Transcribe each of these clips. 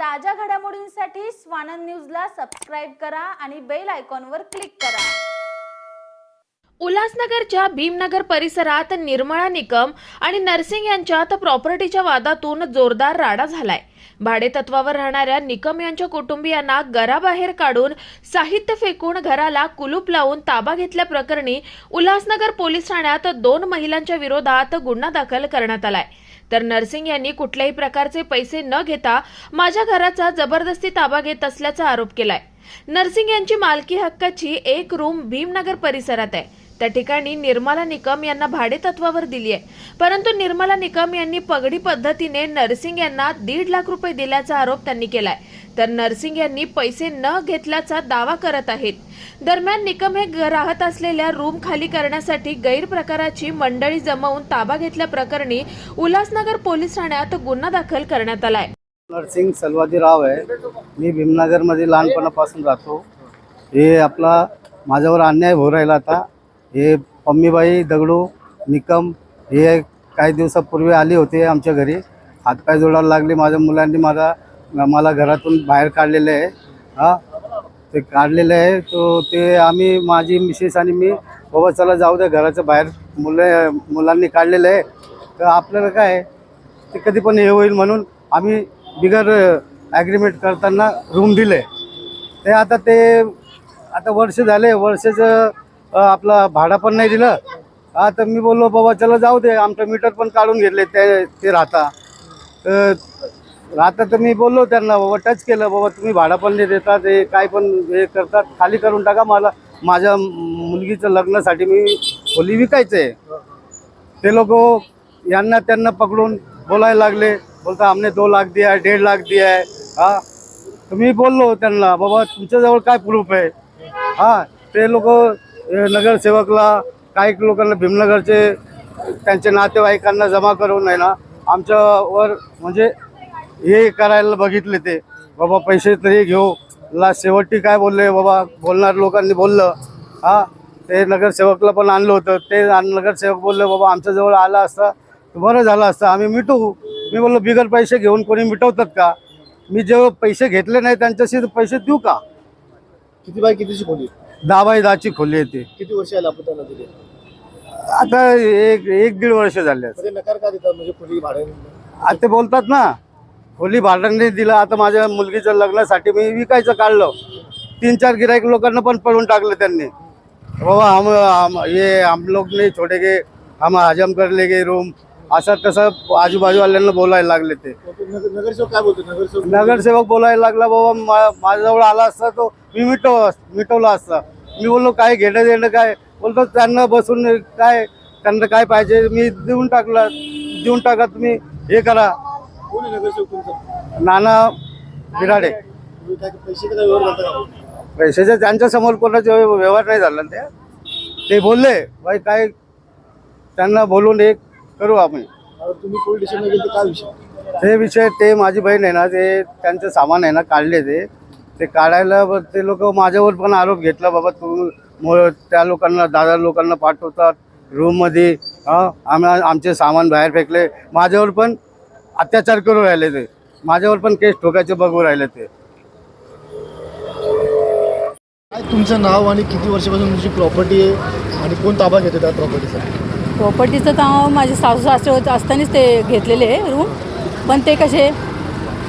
ताज्या घडामोडींसाठी स्वानंद न्यूजला सबस्क्राईब करा आणि बेल आयकॉनवर क्लिक करा. उल्हासनगरच्या भीमनगर परिसरात निर्मळा निकम आणि नर्सिंग यांच्यात प्रॉपर्टीच्या वादातून जोरदार राडा झालाय. भाडेतत्वावर राहणाऱ्या निकम यांच्या कुटुंबियांना घराबाहेर काढून साहित्य फेकून घराला कुलूप लावून ताबा घेतल्याप्रकरणी उल्हासनगर पोलीस ठाण्यात दोन महिलांच्या विरोधात गुन्हा दाखल करण्यात आलाय. तर नरसिंग यांनी कुठल्याही प्रकारचे पैसे न घेता माझ्या घराचा जबरदस्ती ताबा घेत असल्याचा आरोप केलाय. नरसिंग यांची मालकी हक्काची एक रूम भीमनगर परिसरात आहे. त्या ठिकाणी निर्मला निकम यांना भाडेतत्वावर दिली आहे. परंतु निर्मला निकम यांनी पगडी पद्धतीने नरसिंग यांना दीड लाख रुपये दिल्याचा आरोप त्यांनी केलाय. तर नर्सिंग यांनी पैसे न घेतल्याचा दावा करत आहेत. दरम्यान निकम हे राहत असलेल्या रूम खाली करण्यासाठी गैरप्रकाराची मंडळी जमवून ताबा घेतल्याप्रकरणी उल्हासनगर पोलीस ठाण्यात गुन्हा दाखल करण्यात आलाय. नरसिंग सलवादी राव आहे. मी भीमनगरमध्ये लहानपणापासून राहतो. हे आपला माझ्यावर अन्याय होऊ राहिला आता. हे पम्मीबाई दगडू निकम हे काही दिवसापूर्वी आली होते आमच्या घरी. हातपाय जोडायला लागले. माझ्या मुलांनी माझा मला घरातून बाहेर काढलेलं आहे. हा ते काढलेलं आहे. तो ते आम्ही माझी मिसेस आणि मी बाबा चला जाऊ द्या घराच्या बाहेर मुलं मुलांनी काढलेलं आहे. तर आपल्याला काय ते कधी पण हे होईल म्हणून आम्ही बिगर ॲग्रीमेंट करताना रूम दिले ते आता ते आता वर्ष झाले वर्षाचं आपला आपलं भाडं पण नाही दिलं. हा तर मी बोललो बाबा चला जाऊ दे आमचं मीटर पण काढून घेतले ते ते राहता. तर आता तर मी बोललो त्यांना बाबा टच केलं बाबा तुम्ही भाडं पण नाही देतात हे काय पण हे करतात खाली करून टाका मला. माझ्या मुलगीचं लग्नासाठी मी खोली विकायचं आहे ते लोक यांना त्यांना पकडून बोलायला लागले. बोलता आमने दो लाख दिया आहे डेढ़ लाख दिया आहे हा. तर मी बोललो त्यांना बाबा तुमच्याजवळ काय प्रूफ आहे? हा. ते लोक नगरसेवकला काही लोकांना भीमनगरचे त्यांच्या नातेवाईकांना जमा करून आहे ना आमच्यावर म्हणजे हे करायला बघितले ते. बाबा पैसे तरी घेऊ. ला शेवटी काय बोलले? बाबा बोलणार लोकांनी बोललं. हा ते नगरसेवकला पण आणलं होतं. ते नगरसेवक बोलले बाबा आमच्याजवळ आला असता तर बरं झालं असतं. आम्ही मिटवू मी बोललो बिगर पैसे घेऊन कोणी मिटवतात का? मी जेव्हा पैसे घेतले नाही त्यांच्याशी पैसे देऊ का? किती बाय कितीची खोली? दहा बाय दहाची खोली येते किती वर्ष आला आपण त्यांना दिले आता एक एक दीड वर्ष झाले. म्हणजे नकार का देतात? म्हणजे खोली भाडे आता बोलतात ना खोली भाड्याने दिलं. आता माझ्या मुलगीच्या लग्नासाठी मी विकायचं काढलं. तीन चार गिराईक लोकांना पण पळून टाकलं त्यांनी. बाबा हम हम ये हम लोग नाही छोटे गे हम हजम कर ले गे रूम असं तसं आजूबाजूवाल्यांना बोलायला लागले ते. नगर- नगरसेवक काय बोलतो? नगरसेवक नगरसेवक बोलायला लागला बाबा मा- माझ्याजवळ आला असता तो मी मिटव मिटवला असता. मी बोललो काय घेणं देणं काय? बोलतो त्यांना बसून काय त्यांना काय पाहिजे मी देऊन टाकलं देऊन टाका तुम्ही हे करा. कोण आहे नगरसेवक तुमचं? नाना बिराडे. काय पैसे काय व्यवहार करता का? पैशाच्या त्यांच्यासमोर कोणाचा व्यवहार नाही झाला ना ते. ते बोलले बाई काय त्यांना बोलून एक करू आम्ही. आता तुम्ही पोलीस स्टेशनला गेले तर काय विषय? ते विषय ते माझी बहीण आहे ना ते त्यांचं सामान आहे ना काढले ते. ते काढायला ब- ते लोक माझ्यावर पण आरोप घेतला बाबा तू मु- त्या लोकांना दादा लोकांना पाठवतात रूममध्ये हां आम्ही आमचे सामान बाहेर फेकले. माझ्यावर पण अत्याचार करू राहिले ते. माझ्यावर पण केस ठोकायचे बघू राहिले ते. काय तुमचं नाव आणि किती वर्षापासून तुमची प्रॉपर्टी आहे आणि कोण ताबा घेते त्या प्रॉपर्टीचा प्रॉपर्टीचं तर माझे सासू सासरे होते असतानाच ते घेतलेले रूम पण ते कसे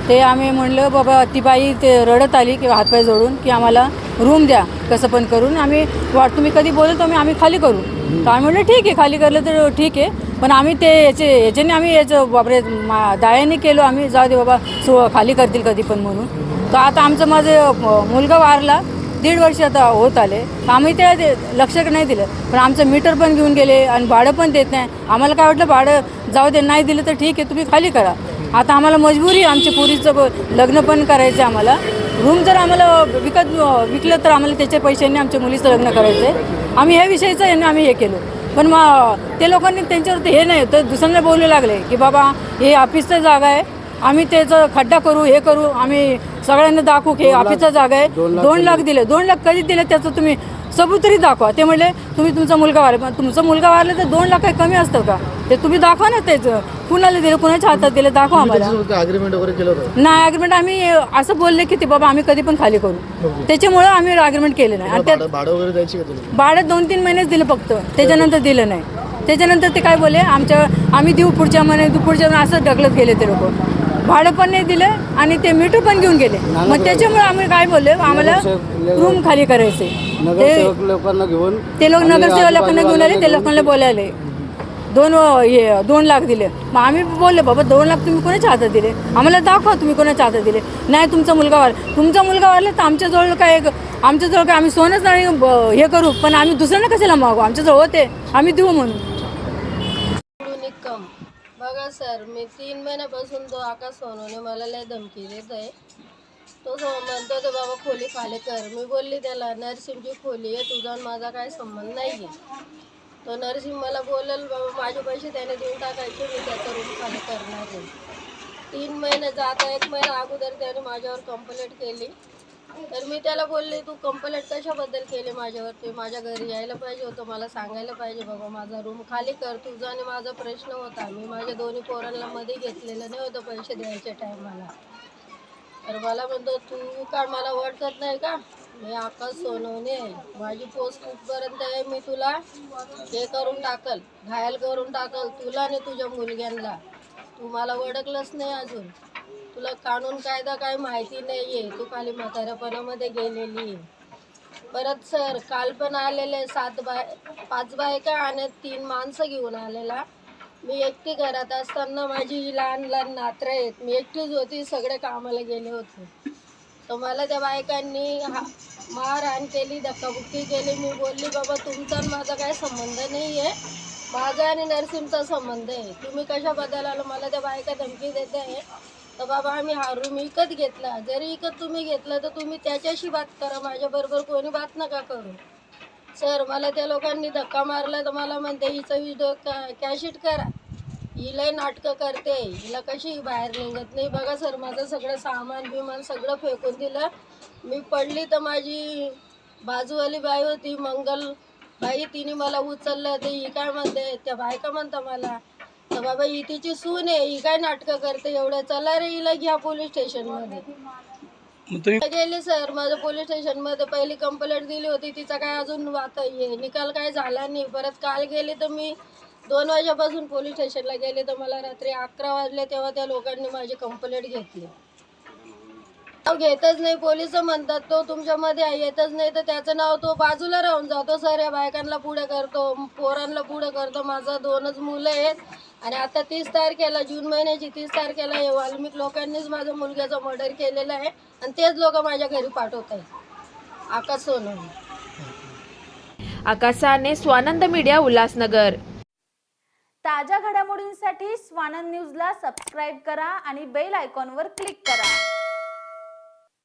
ते आम्ही म्हणलं बाबा ती बाई ते रडत आली किंवा हातपाय जोडून की आम्हाला रूम द्या कसं पण करून आम्ही वाट तुम्ही कधी बोलत आम्ही आम्ही खाली करू. तर आम्ही म्हटलं ठीक आहे खाली करलं तर ठीक आहे. पण आम्ही ते याचे याच्याने आम्ही याचं बापरे मा दायाने केलो आम्ही. जाऊ दे बाबा सो खाली करतील कधी पण म्हणून. तर आता आमचं माझं मुलगा वारला. दीड वर्ष आता होत आले. आम्ही ते लक्ष नाही दिलं. पण आमचं मीटर पण घेऊन गेले आणि भाडं पण देत नाही. आम्हाला काय वाटलं भाडं जाऊ दे नाही दिलं तर ठीक आहे तुम्ही खाली करा. आता आम्हाला मजबुरी आहे, आमच्या पुरीचं ब- लग्न पण करायचं आहे आम्हाला. रूम जर आम्हाला विकत विकलं तर आम्हाला त्याच्या पैशांनी आमच्या मुलीचं लग्न करायचं आहे आम्ही ह्या विषयीचं यांनी आम्ही हे केलं. पण मग ते लोकांनी त्यांच्यावरती हे नाही तर दुसऱ्यांना बोलू लागले की बाबा हे ऑफिसचं जागा आहे. आम्ही त्याचं खड्डा करू हे करू आम्ही सगळ्यांना दाखवू की ऑफिसचा जागा आहे. दोन लाख दिले. दोन लाख कधी दिले त्याचं तुम्ही सबूत तरी दाखवा. ते म्हणले तुम्ही तुमचा मुलगा वारला. पण तुमचा मुलगा वारला तर दोन लाख कमी असतं का? ते तुम्ही दाखवा ना तेच. कुणाला दिलं कुणाच्या हातात दिलं दाखवा आम्हाला. अग्रीमेंट वगैरे केलं होतं? नाही अग्रीमेंट आम्ही असं बोलले की ते बाबा आम्ही कधी पण खाली करू. त्याच्यामुळं आम्ही अग्रीमेंट केलं नाही. आणि त्यात भाडं भाडं वगैरे द्यायची का तुला भाडं दोन तीन महिनेच दिलं फक्त. त्याच्यानंतर दिलं नाही. त्याच्यानंतर ते काय बोलले आमच्या आम्ही देऊ पुढच्या महिन्यात पुढच्या महिन्यात असं ढकलत गेले ते लोक. भाडं पण नाही दिलं आणि ते मीटर पण घेऊन गेले. मग त्याच्यामुळे आम्ही काय बोलले? आम्हाला रूम खाली करायचे. ते लोकांना घेऊन ते लोक नगरसेवक लोकांना घेऊन आले ते लोकांना बोलायले. दोन हे दोन लाख दिले. मग आम्ही बोलले बाबा दोन लाख तुम्ही कोणाच्या हातात दिले? आम्हाला दाखवा तुम्ही कोणाच्या हातात दिले. नाही तुमचा मुलगा वार तुमचा मुलगा वारला तर आमच्याजवळ काय आमच्याजवळ काय आम्ही सोनच नाही हे करू पण आम्ही दुसऱ्यांना कशाला मागू? आमच्याजवळ होते. आम्ही देऊ म्हणून. बघा सर मी तीन महिन्यापासून तो आकाश सोनूने मला लय धमकी देत आहे तो म्हणतो तो बाबा खोली खाली कर. मी बोलली त्याला नर्सिंगची खोली आहे तुझा माझा काय संबंध नाही आहे तो नर्सिंग मला बोलेल बाबा माझे पैसे त्याने देऊन टाकायचे मी त्याचा रूम खाली करणार आहे. तीन महिने जाता एक महिना अगोदर त्याने माझ्यावर कंप्लेंट केली. तर मी त्याला बोलले तू कंप्लेंट कशाबद्दल केली माझ्यावर ते माझ्या घरी यायला पाहिजे होतं मला सांगायला पाहिजे बाबा माझा रूम खाली कर तुझा आणि माझा प्रश्न होता. मी माझ्या दोन्ही पोरांना मध्ये घेतलेलं नाही होतं पैसे द्यायच्या टायमाला तर मला म्हणतो तू का मला ओळखत नाही का? मी आकाश सोनवणे आहे. माझी पोस्ट कुठपर्यंत आहे मी तुला हे करून टाकल घायल करून टाकल तुला आणि तुझ्या मुलग्यांना. तू मला ओळखलंच नाही अजून. तुला कानून कायदा काय माहिती नाही आहे तू खाली म्हाताऱ्यापणामध्ये गेलेली. आहे परत सर काल पण आलेले सात बाय पाच बायका आणि तीन माणसं घेऊन आलेला. मी एकटी घरात असताना माझी लहान लहान नात्र आहेत. मी एकटीच होती सगळे कामाला गेले होते. तर मला त्या बायकांनी हा मारहाण केली धक्काबुक्की केली. मी बोलली बाबा तुमचा माझा काय संबंध नाही आहे माझा आणि नर्सिंगचा संबंध आहे. तुम्ही कशा बदलाला? मला त्या बायका धमकी देते आहे. तर बाबा आम्ही हा रूम विकत घेतला. जरी विकत तुम्ही घेतलं तर तुम्ही त्याच्याशी बात करा. माझ्याबरोबर कोणी बात नका करू. सर मला त्या लोकांनी धक्का मारला तर मला म्हणते हिचा व्हिडिओ कॅशिट करा. ही नाटकं करते. हिला कशी बाहेर निघत नाही. बघा सर माझं सगळं सामान बिमान सगळं फेकून दिलं. मी पडली तर माझी बाजूवाली बाई होती मंगल बाई तिने मला उचललं ते ही काय म्हणते त्या बायका म्हणता मला तर बाबा ही तिची सून आहे ही काय नाटकं करते एवढं? चला रे हिला घ्या पोलीस स्टेशनमध्ये. गेली सर माझं पोलीस स्टेशनमध्ये पहिली कंप्लेंट दिली होती तिचा काय अजून आता हे निकाल काय झाला नाही? परत काल गेले तर मी दोन वाजेपासून पोलीस स्टेशनला गेले तर मला रात्री अकरा वाजले तेव्हा त्या लोकांनी माझी कंप्लेंट घेतली. नाव घेतच नाही. पोलीस म्हणतात तो तुमच्यामध्ये येतच नाही. तर त्याचं नाव तो बाजूला राहून जातो. सर या बायकांना पुढे करतो. पोरांना पुढे करतो. माझं दोनच मुलं आहेत. आणि आता तीस तारखेला जून महिन्याची तीस तारखेला हे वाल्मिक लोकांनीच माझ्या मुलग्याचं मर्डर केलेलं आहे. आणि तेच लोक माझ्या घरी पाठवत आहेत. आकाश सोनवणे. आकाशाने स्वानंद मीडिया उल्हासनगर. ताज्या घडामोडींसाठी स्वानंद न्यूजला सबस्क्राईब करा आणि बेल आयकॉनवर क्लिक करा.